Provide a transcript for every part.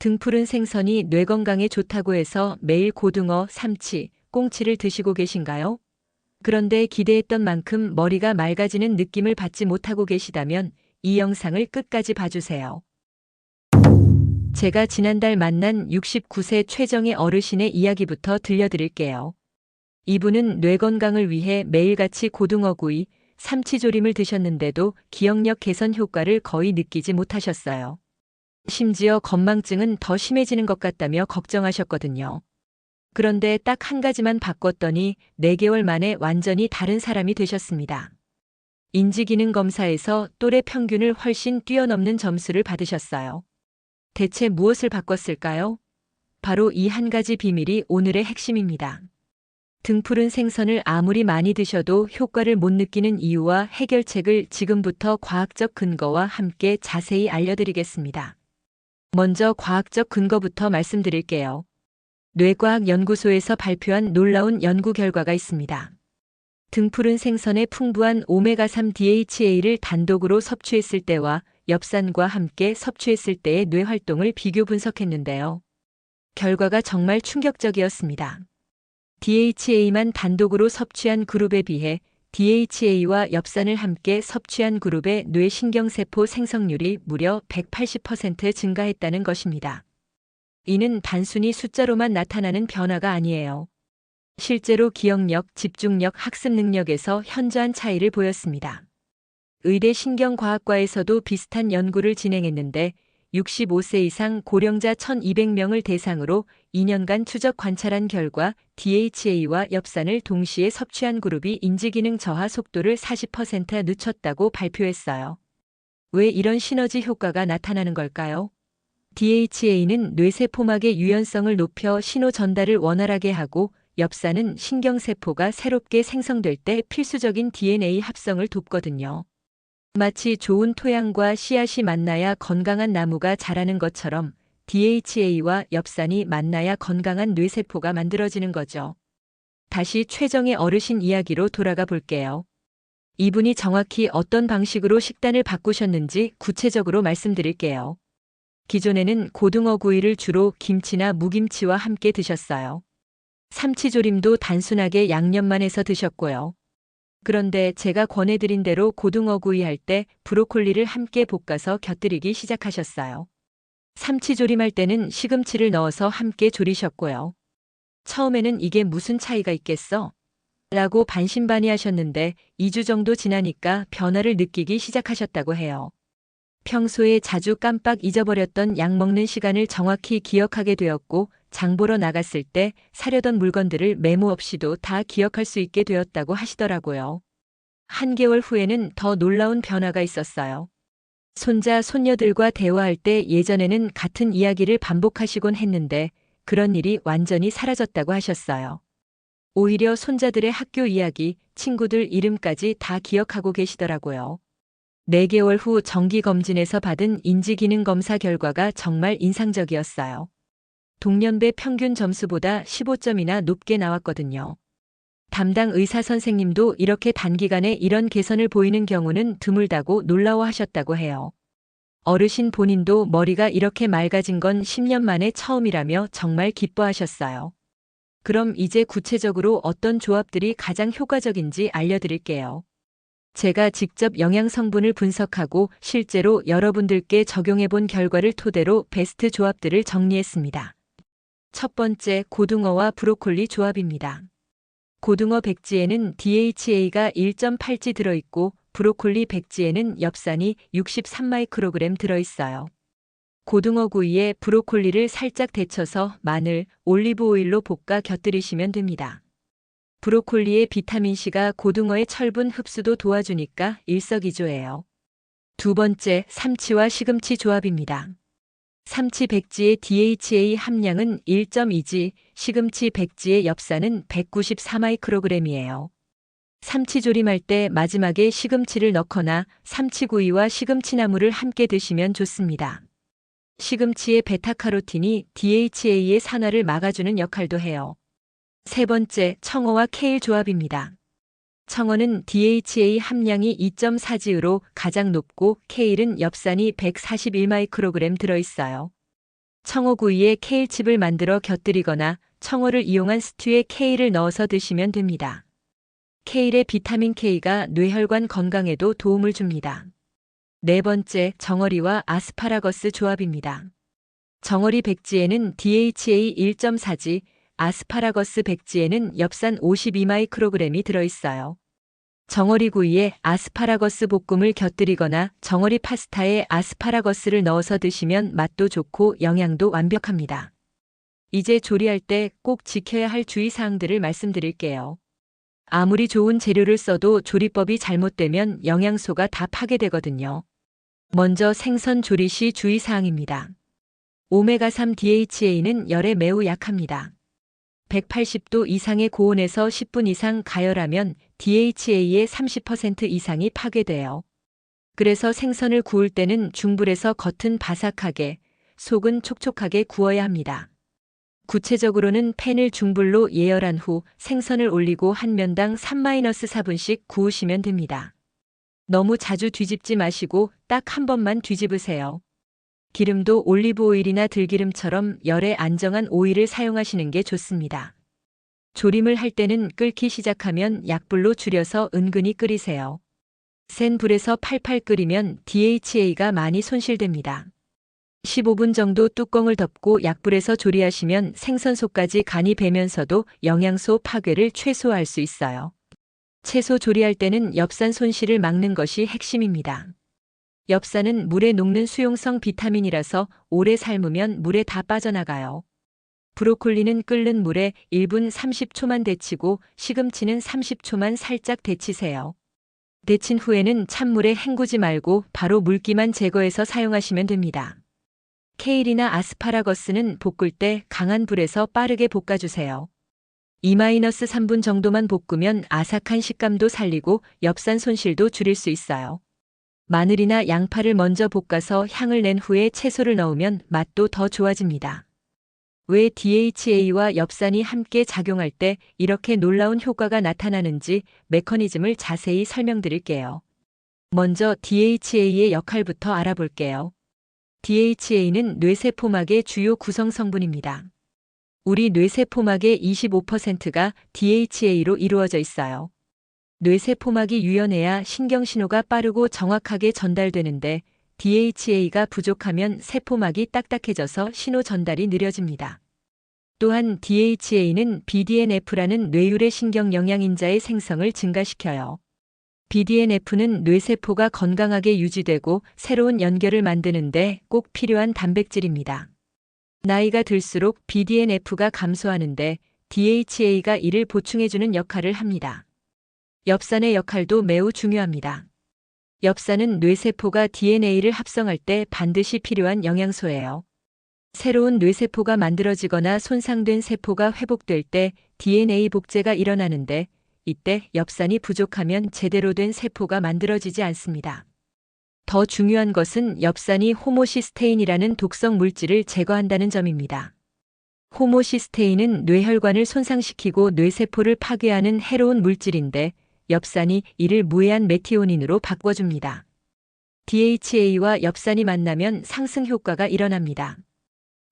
등푸른 생선이 뇌 건강에 좋다고 해서 매일 고등어, 삼치, 꽁치를 드시고 계신가요? 그런데 기대했던 만큼 머리가 맑아지는 느낌을 받지 못하고 계시다면 이 영상을 끝까지 봐주세요. 제가 지난달 만난 69세 최정의 어르신의 이야기부터 들려드릴게요. 이분은 뇌 건강을 위해 매일같이 고등어구이, 삼치조림을 드셨는데도 기억력 개선 효과를 거의 느끼지 못하셨어요. 심지어 건망증은 더 심해지는 것 같다며 걱정하셨거든요. 그런데 딱 한 가지만 바꿨더니 4개월 만에 완전히 다른 사람이 되셨습니다. 인지기능 검사에서 또래 평균을 훨씬 뛰어넘는 점수를 받으셨어요. 대체 무엇을 바꿨을까요? 바로 이 한 가지 비밀이 오늘의 핵심입니다. 등푸른 생선을 아무리 많이 드셔도 효과를 못 느끼는 이유와 해결책을 지금부터 과학적 근거와 함께 자세히 알려드리겠습니다. 먼저 과학적 근거부터 말씀드릴게요. 뇌과학연구소에서 발표한 놀라운 연구 결과가 있습니다. 등푸른 생선의 풍부한 오메가3 DHA를 단독으로 섭취했을 때와 엽산과 함께 섭취했을 때의 뇌 활동을 비교 분석했는데요. 결과가 정말 충격적이었습니다. DHA만 단독으로 섭취한 그룹에 비해 DHA와 엽산을 함께 섭취한 그룹의 뇌신경세포 생성률이 무려 180% 증가했다는 것입니다. 이는 단순히 숫자로만 나타나는 변화가 아니에요. 실제로 기억력, 집중력, 학습 능력에서 현저한 차이를 보였습니다. 의대 신경과학과에서도 비슷한 연구를 진행했는데 65세 이상 고령자 1200명을 대상으로 2년간 추적 관찰한 결과 DHA와 엽산을 동시에 섭취한 그룹이 인지기능 저하 속도를 40% 늦췄다고 발표했어요. 왜 이런 시너지 효과가 나타나는 걸까요? DHA는 뇌세포막의 유연성을 높여 신호 전달을 원활하게 하고 엽산은 신경세포가 새롭게 생성될 때 필수적인 DNA 합성을 돕거든요. 마치 좋은 토양과 씨앗이 만나야 건강한 나무가 자라는 것처럼 DHA와 엽산이 만나야 건강한 뇌세포가 만들어지는 거죠. 다시 최정의 어르신 이야기로 돌아가 볼게요. 이분이 정확히 어떤 방식으로 식단을 바꾸셨는지 구체적으로 말씀드릴게요. 기존에는 고등어 구이를 주로 김치나 무김치와 함께 드셨어요. 삼치조림도 단순하게 양념만 해서 드셨고요. 그런데 제가 권해드린 대로 고등어 구이 할 때 브로콜리를 함께 볶아서 곁들이기 시작하셨어요. 삼치 조림할 때는 시금치를 넣어서 함께 조리셨고요. 처음에는 이게 무슨 차이가 있겠어? 라고 반신반의하셨는데 2주 정도 지나니까 변화를 느끼기 시작하셨다고 해요. 평소에 자주 깜빡 잊어버렸던 약 먹는 시간을 정확히 기억하게 되었고 장 보러 나갔을 때 사려던 물건들을 메모 없이도 다 기억할 수 있게 되었다고 하시더라고요. 한 개월 후에는 더 놀라운 변화가 있었어요. 손자, 손녀들과 대화할 때 예전에는 같은 이야기를 반복하시곤 했는데 그런 일이 완전히 사라졌다고 하셨어요. 오히려 손자들의 학교 이야기, 친구들 이름까지 다 기억하고 계시더라고요. 4개월 후 정기검진에서 받은 인지기능 검사 결과가 정말 인상적이었어요. 동년배 평균 점수보다 15점이나 높게 나왔거든요. 담당 의사 선생님도 이렇게 단기간에 이런 개선을 보이는 경우는 드물다고 놀라워하셨다고 해요. 어르신 본인도 머리가 이렇게 맑아진 건 10년 만에 처음이라며 정말 기뻐하셨어요. 그럼 이제 구체적으로 어떤 조합들이 가장 효과적인지 알려드릴게요. 제가 직접 영양 성분을 분석하고 실제로 여러분들께 적용해 본 결과를 토대로 베스트 조합들을 정리했습니다. 첫 번째, 고등어와 브로콜리 조합입니다. 고등어 백지에는 DHA가 1.8지 들어있고 브로콜리 백지에는 엽산이 63마이크로그램 들어있어요. 고등어 구이에 브로콜리를 살짝 데쳐서 마늘, 올리브 오일로 볶아 곁들이시면 됩니다. 브로콜리의 비타민C가 고등어의 철분 흡수도 도와주니까 일석이조예요. 두 번째, 삼치와 시금치 조합입니다. 삼치 백지의 DHA 함량은 1.2지, 시금치 백지의 엽산은 194마이크로그램이에요. 삼치 조림할 때 마지막에 시금치를 넣거나 삼치구이와 시금치나물을 함께 드시면 좋습니다. 시금치의 베타카로틴이 DHA의 산화를 막아주는 역할도 해요. 세 번째, 청어와 케일 조합입니다. 청어는 DHA 함량이 2.4지으로 가장 높고 케일은 엽산이 141마이크로그램 들어있어요. 청어구이에 케일칩을 만들어 곁들이거나 청어를 이용한 스튜에 케일을 넣어서 드시면 됩니다. 케일의 비타민 K가 뇌혈관 건강에도 도움을 줍니다. 네 번째, 정어리와 아스파라거스 조합입니다. 정어리 백지에는 DHA 1.4지, 아스파라거스 백지에는 엽산 52마이크로그램이 들어있어요. 정어리 구이에 아스파라거스 볶음을 곁들이거나 정어리 파스타에 아스파라거스를 넣어서 드시면 맛도 좋고 영양도 완벽합니다. 이제 조리할 때 꼭 지켜야 할 주의사항들을 말씀드릴게요. 아무리 좋은 재료를 써도 조리법이 잘못되면 영양소가 다 파괴되거든요. 먼저 생선 조리 시 주의사항입니다. 오메가3 DHA는 열에 매우 약합니다. 180도 이상의 고온에서 10분 이상 가열하면 DHA의 30% 이상이 파괴돼요. 그래서 생선을 구울 때는 중불에서 겉은 바삭하게, 속은 촉촉하게 구워야 합니다. 구체적으로는 팬을 중불로 예열한 후 생선을 올리고 한 면당 3-4분씩 구우시면 됩니다. 너무 자주 뒤집지 마시고 딱 한 번만 뒤집으세요. 기름도 올리브 오일이나 들기름처럼 열에 안정한 오일을 사용하시는 게 좋습니다. 조림을 할 때는 끓기 시작하면 약불로 줄여서 은근히 끓이세요. 센 불에서 팔팔 끓이면 DHA가 많이 손실됩니다. 15분 정도 뚜껑을 덮고 약불에서 조리하시면 생선속까지 간이 배면서도 영양소 파괴를 최소화할 수 있어요. 채소 조리할 때는 엽산 손실을 막는 것이 핵심입니다. 엽산은 물에 녹는 수용성 비타민이라서 오래 삶으면 물에 다 빠져나가요. 브로콜리는 끓는 물에 1분 30초만 데치고 시금치는 30초만 살짝 데치세요. 데친 후에는 찬물에 헹구지 말고 바로 물기만 제거해서 사용하시면 됩니다. 케일이나 아스파라거스는 볶을 때 강한 불에서 빠르게 볶아주세요. 2-3분 정도만 볶으면 아삭한 식감도 살리고 엽산 손실도 줄일 수 있어요. 마늘이나 양파를 먼저 볶아서 향을 낸 후에 채소를 넣으면 맛도 더 좋아집니다. 왜 DHA와 엽산이 함께 작용할 때 이렇게 놀라운 효과가 나타나는지 메커니즘을 자세히 설명드릴게요. 먼저 DHA의 역할부터 알아볼게요. DHA는 뇌세포막의 주요 구성 성분입니다. 우리 뇌세포막의 25%가 DHA로 이루어져 있어요. 뇌세포막이 유연해야 신경신호가 빠르고 정확하게 전달되는데 DHA가 부족하면 세포막이 딱딱해져서 신호 전달이 느려집니다. 또한 DHA는 BDNF라는 뇌율의 신경 영양인자의 생성을 증가시켜요. BDNF는 뇌세포가 건강하게 유지되고 새로운 연결을 만드는데 꼭 필요한 단백질입니다. 나이가 들수록 BDNF가 감소하는데 DHA가 이를 보충해주는 역할을 합니다. 엽산의 역할도 매우 중요합니다. 엽산은 뇌세포가 DNA를 합성할 때 반드시 필요한 영양소예요. 새로운 뇌세포가 만들어지거나 손상된 세포가 회복될 때 DNA 복제가 일어나는데 이때 엽산이 부족하면 제대로 된 세포가 만들어지지 않습니다. 더 중요한 것은 엽산이 호모시스테인이라는 독성 물질을 제거한다는 점입니다. 호모시스테인은 뇌혈관을 손상시키고 뇌세포를 파괴하는 해로운 물질인데 엽산이 이를 무해한 메티오닌으로 바꿔줍니다. DHA와 엽산이 만나면 상승 효과가 일어납니다.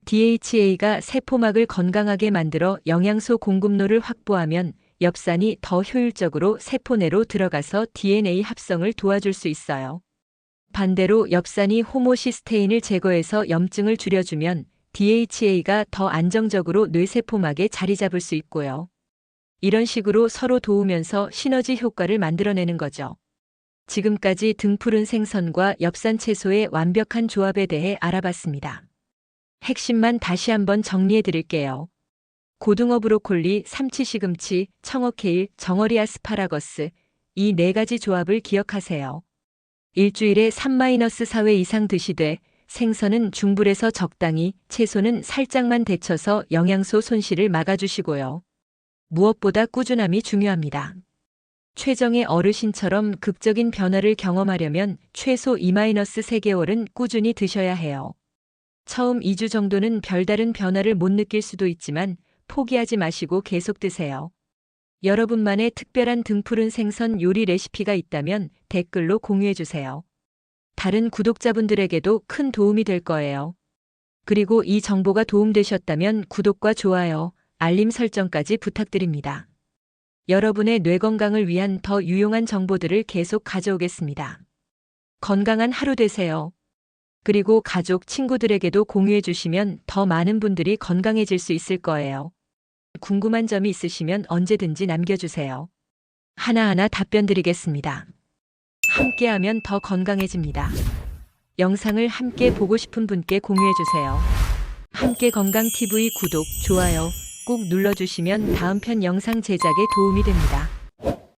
DHA가 세포막을 건강하게 만들어 영양소 공급로를 확보하면 엽산이 더 효율적으로 세포 내로 들어가서 DNA 합성을 도와줄 수 있어요. 반대로 엽산이 호모시스테인을 제거해서 염증을 줄여주면 DHA가 더 안정적으로 뇌세포막에 자리 잡을 수 있고요. 이런 식으로 서로 도우면서 시너지 효과를 만들어내는 거죠. 지금까지 등푸른 생선과 엽산 채소의 완벽한 조합에 대해 알아봤습니다. 핵심만 다시 한번 정리해 드릴게요. 고등어 브로콜리, 삼치 시금치, 청어 케일, 정어리 아스파라거스 이 네 가지 조합을 기억하세요. 일주일에 3-4회 이상 드시되 생선은 중불에서 적당히, 채소는 살짝만 데쳐서 영양소 손실을 막아주시고요. 무엇보다 꾸준함이 중요합니다. 최정의 어르신처럼 극적인 변화를 경험하려면 최소 2-3개월은 꾸준히 드셔야 해요. 처음 2주 정도는 별다른 변화를 못 느낄 수도 있지만 포기하지 마시고 계속 드세요. 여러분만의 특별한 등푸른 생선 요리 레시피가 있다면 댓글로 공유해 주세요. 다른 구독자분들에게도 큰 도움이 될 거예요. 그리고 이 정보가 도움되셨다면 구독과 좋아요, 알림 설정까지 부탁드립니다. 여러분의 뇌 건강을 위한 더 유용한 정보들을 계속 가져오겠습니다. 건강한 하루 되세요. 그리고 가족, 친구들에게도 공유해 주시면 더 많은 분들이 건강해질 수 있을 거예요. 궁금한 점이 있으시면 언제든지 남겨주세요. 하나하나 답변 드리겠습니다. 함께하면 더 건강해집니다. 영상을 함께 보고 싶은 분께 공유해 주세요. 함께 건강 TV 구독, 좋아요 꼭 눌러주시면 다음 편 영상 제작에 도움이 됩니다.